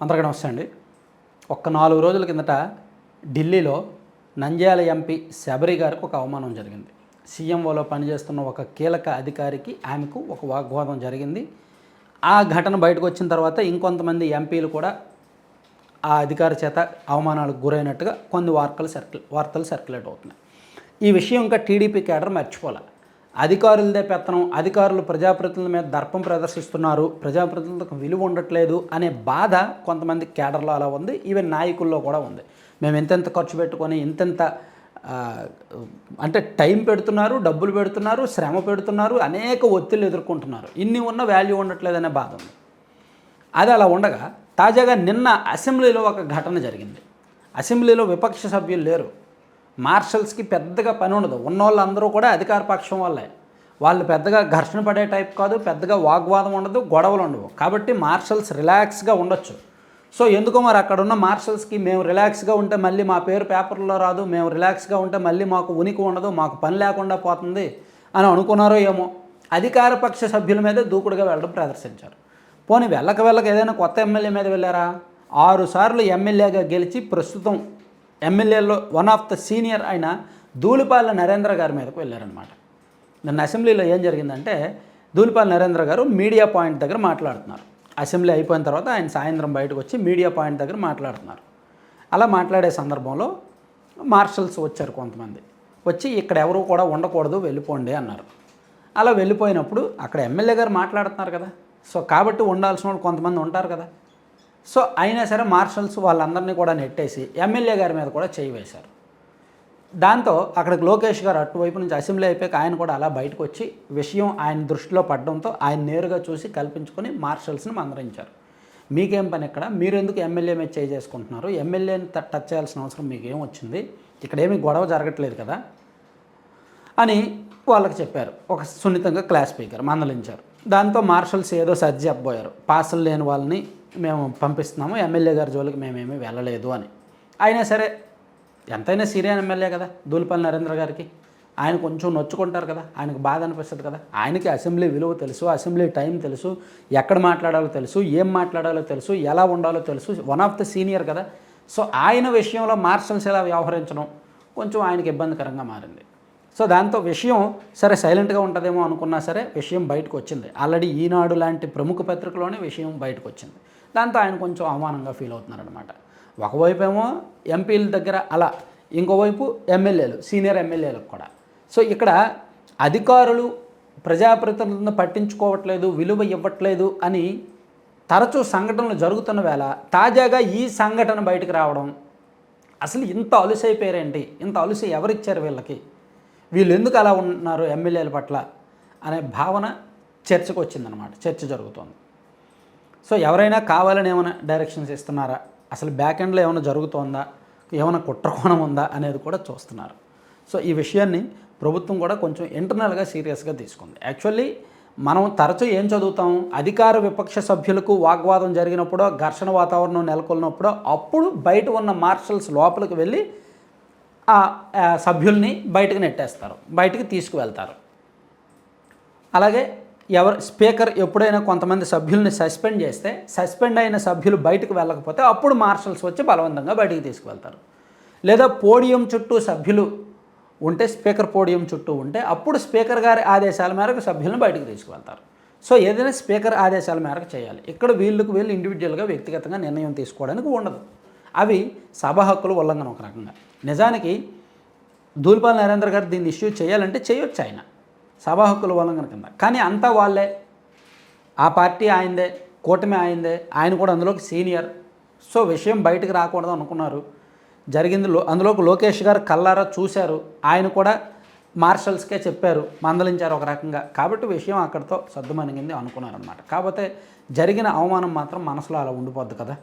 అందరికీ నమస్తే అండి. ఒక్క నాలుగు రోజుల కిందట ఢిల్లీలో నంద్యాల ఎంపీ శబరి గారికి ఒక అవమానం జరిగింది. సీఎంఓలో పనిచేస్తున్న ఒక కీలక అధికారికి ఆమెకు ఒక వాగ్వాదం జరిగింది. ఆ ఘటన బయటకు వచ్చిన తర్వాత ఇంకొంతమంది ఎంపీలు కూడా ఆ అధికారి చేత అవమానాలకు గురైనట్టుగా కొన్ని వార్తలు సర్క్యు వార్తలు సర్క్యులేట్ అవుతున్నాయి. ఈ విషయం ఇంకా టీడీపీ కేడర్ మర్చిపోలే. అధికారులదే పెత్తనం అధికారులు ప్రజాప్రతినిధుల మీద దర్పం ప్రదర్శిస్తున్నారు. ప్రజాప్రతినిధులకు విలువ ఉండట్లేదు అనే బాధ కొంతమంది కేడర్లో అలా ఉంది ఈవెన్ నాయకుల్లో కూడా ఉంది. మేము ఎంతెంత ఖర్చు పెట్టుకొని ఇంతెంత అంటే టైం పెడుతున్నారు డబ్బులు పెడుతున్నారు శ్రమ పెడుతున్నారు అనేక ఒత్తిళ్ళు ఎదుర్కొంటున్నారు. ఇన్ని ఉన్న వాల్యూ ఉండట్లేదనే బాధ ఉంది. అది అలా ఉండగా తాజాగా నిన్న అసెంబ్లీలో ఒక ఘటన జరిగింది. అసెంబ్లీలో విపక్ష సభ్యులు లేరు. మార్షల్స్కి పెద్దగా పని ఉండదు ఉన్నోళ్ళందరూ కూడా అధికార పక్షం వాళ్ళే వాళ్ళు పెద్దగా ఘర్షణ పడే టైప్ కాదు పెద్దగా వాగ్వాదం ఉండదు గొడవలు ఉండవు. కాబట్టి మార్షల్స్ రిలాక్స్గా ఉండొచ్చు. సో ఎందుకో మరి అక్కడ ఉన్న మార్షల్స్కి మేము రిలాక్స్గా ఉంటే మళ్ళీ మా పేరు పేపర్లో రాదు మేము రిలాక్స్గా ఉంటే మళ్ళీ మాకు ఉనికి ఉండదు మాకు పని లేకుండా పోతుంది అని అనుకున్నారో ఏమో. అధికార పక్ష సభ్యుల మీద దూకుడుగా వెళ్ళడం ప్రదర్శించారు. పోనీ వెళ్ళక వెళ్ళక ఏదైనా కొత్త ఎమ్మెల్యే మీద వెళ్ళారా? ఆరు సార్లు ఎమ్మెల్యేగా గెలిచి ప్రస్తుతం ఎమ్మెల్యేలో వన్ ఆఫ్ ద సీనియర్ అయిన ధూళిపాల నరేంద్ర గారి మీదకు వెళ్ళారనమాట నిన్న అసెంబ్లీలో ఏం జరిగిందంటే ధూళిపాల నరేంద్ర గారు మీడియా పాయింట్ దగ్గర మాట్లాడుతున్నారు. అసెంబ్లీ అయిపోయిన తర్వాత ఆయన సాయంత్రం బయటకు వచ్చి మీడియా పాయింట్ దగ్గర మాట్లాడుతున్నారు. అలా మాట్లాడే సందర్భంలో మార్షల్స్ వచ్చారు కొంతమంది. వచ్చి ఇక్కడ ఎవరు కూడా ఉండకూడదు వెళ్ళిపోండి అన్నారు. అలా వెళ్ళిపోయినప్పుడు అక్కడ ఎమ్మెల్యే గారు మాట్లాడుతున్నారు కదా. సో కాబట్టి ఉండాల్సిన వాళ్ళు కొంతమంది ఉంటారు కదా. సో అయినా సరే మార్షల్స్ వాళ్ళందరినీ కూడా నెట్టేసి ఎమ్మెల్యే గారి మీద కూడా చేయి వేశారు. దాంతో అక్కడికి లోకేష్ గారు అటువైపు నుంచి అసెంబ్లీ అయిపోయాక ఆయన కూడా అలా బయటకు వచ్చి విషయం ఆయన దృష్టిలో పడడంతో ఆయన నేరుగా చూసి కల్పించుకొని మార్షల్స్ని మందరించారు. మీకేం పని ఇక్కడ? మీరు ఎందుకు ఎమ్మెల్యే మీద చేయి చేసుకుంటున్నారు? ఎమ్మెల్యేని టచ్ చేయాల్సిన అవసరం మీకేం వచ్చింది? ఇక్కడ ఏమీ గొడవ జరగట్లేదు కదా? అని వాళ్ళకి చెప్పారు. ఒక సున్నితంగా క్లాస్ స్పీకర్ మందలించారు. దాంతో మార్షల్స్ ఏదో సర్ది చెప్పబోయారు పార్సల్ లేని వాళ్ళని మేము పంపిస్తున్నాము ఎమ్మెల్యే గారి జోలికి మేమేమీ వెళ్ళలేదు అని. అయినా సరే ఎంతైనా సీరియన్ ఎమ్మెల్యే కదా దూలిపల్లి నరేంద్ర గారికి. ఆయన కొంచెం నొచ్చుకుంటారు కదా ఆయనకు బాధ అనిపిస్తుంది కదా. ఆయనకి అసెంబ్లీ విలువ తెలుసు అసెంబ్లీ టైం తెలుసు ఎక్కడ మాట్లాడాలో తెలుసు ఏం మాట్లాడాలో తెలుసు ఎలా ఉండాలో తెలుసు. వన్ ఆఫ్ ద సీనియర్ కదా. సో ఆయన విషయంలో మార్షల్స్ ఎలా వ్యవహరించడం కొంచెం ఆయనకి ఇబ్బందికరంగా మారింది. సో దాంతో విషయం సరే సైలెంట్గా ఉంటుందేమో అనుకున్నా సరే విషయం బయటకు వచ్చింది ఆల్రెడీ ఈనాడు లాంటి ప్రముఖ పత్రికలోనే విషయం బయటకు వచ్చింది దాంతో ఆయన కొంచెం అవమానంగా ఫీల్ అవుతున్నారనమాట ఒకవైపు ఏమో ఎంపీల దగ్గర అలా ఇంకోవైపు ఎమ్మెల్యేలు సీనియర్ ఎమ్మెల్యేలకు కూడా. సో ఇక్కడ అధికారులు ప్రజాప్రతినిధులను పట్టించుకోవట్లేదు విలువ ఇవ్వట్లేదు అని తరచూ సంఘటనలు జరుగుతున్న వేళ తాజాగా ఈ సంఘటన బయటకు రావడం అసలు ఇంత అలుసైపోయారేంటి ఇంత అలుసు ఎవరిచ్చారు వీళ్ళకి? వీళ్ళు ఎందుకు అలా ఉన్నారు ఎమ్మెల్యేల పట్ల? అనే భావన చర్చకు వచ్చిందనమాట చర్చ జరుగుతోంది. సో ఎవరైనా కావాలని ఏమైనా డైరెక్షన్స్ ఇస్తున్నారా? అసలు బ్యాక్ ఎండ్లో ఏమైనా జరుగుతోందా? ఏమైనా కుట్రకోణం ఉందా? అనేది కూడా చూస్తున్నారు. సో ఈ విషయాన్ని ప్రభుత్వం కూడా కొంచెం ఇంటర్నల్గా సీరియస్గా తీసుకుంది. యాక్చువల్లీ మనం తరచూ ఏం చదువుతాం? అధికార విపక్ష సభ్యులకు వాగ్వాదం జరిగినప్పుడో ఘర్షణ వాతావరణం నెలకొల్నప్పుడో అప్పుడు బయట ఉన్న మార్షల్స్ లోపలికి వెళ్ళి ఆ ఆ సభ్యుల్ని బయటకు నెట్టేస్తారు. బయటకు తీసుకువెళ్తారు. అలాగే ఎవరు స్పీకర్ ఎప్పుడైనా కొంతమంది సభ్యుల్ని సస్పెండ్ చేస్తే సస్పెండ్ అయిన సభ్యులు బయటకు వెళ్ళకపోతే అప్పుడు మార్షల్స్ వచ్చి బలవంతంగా బయటికి తీసుకువెళ్తారు. లేదా పోడియం చుట్టూ సభ్యులు ఉంటే స్పీకర్ పోడియం చుట్టూ ఉంటే అప్పుడు స్పీకర్ గారి ఆదేశాల మేరకు సభ్యులను బయటకు తీసుకువెళ్తారు. సో ఏదైనా స్పీకర్ ఆదేశాల మేరకు చేయాలి. ఇక్కడ వీళ్ళకు వీళ్ళు ఇండివిజువల్గా వ్యక్తిగతంగా నిర్ణయం తీసుకోవడానికి ఉండదు. అవి సభ హక్కుల ఉల్లంఘన ఒక రకంగా. నిజానికి దూల్పాల్ నరేంద్ర గారు దీన్ని ఇష్యూ చేయాలంటే చేయొచ్చు ఆయన. సభా హక్కుల ఉల్లంఘన కింద కానీ అంతా వాళ్ళే. ఆ పార్టీ ఆయనదే కూటమి ఆయనదే ఆయన కూడా అందులోకి సీనియర్. సో విషయం బయటకు రాకూడదు అనుకున్నారు. జరిగింది లో అందులోకి లోకేష్ గారు కల్లారా చూశారు. ఆయన కూడా మార్షల్స్కే చెప్పారు మందలించారు ఒక రకంగా. కాబట్టి విషయం అక్కడితో సర్దుమణిగింది అనుకున్నారనమాట కాకపోతే జరిగిన అవమానం మాత్రం మనసులో అలా ఉండిపోద్ది కదా.